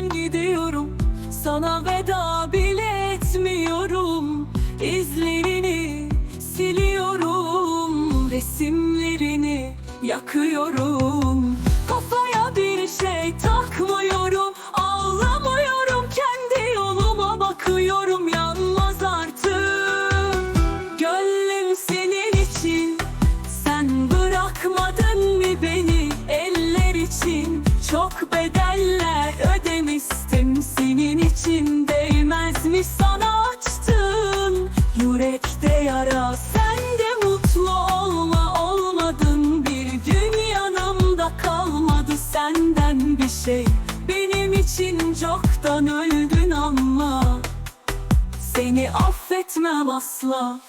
kalbimden gidiyorum. Sana veda bile etmiyorum. İzlerini siliyorum. Resimlerini yakıyorum için Değmez mi sana açtın. Yürekte yara sen de mutlu olma olmadın. Bir gün yanımda kalmadı senden bir şey. Benim için çoktan öldün ama. Seni affetmem asla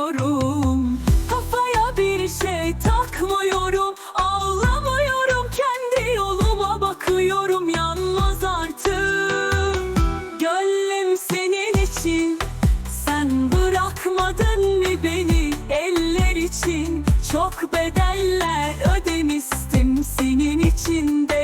yakıyorum Kafaya bir şey takmıyorum. Ağlamıyorum. Kendi yoluma bakıyorum. Yanmaz artık. Gönlüm senin için. Sen bırakmadın mı beni eller için? Çok bedeller ödemiştim senin için Değmez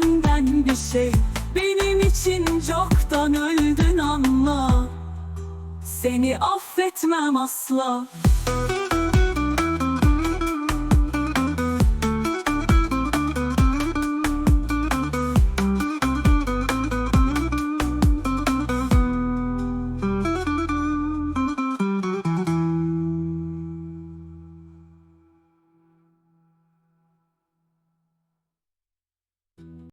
senden bir şey. Benim için çoktan öldün anla. Seni affetmem asla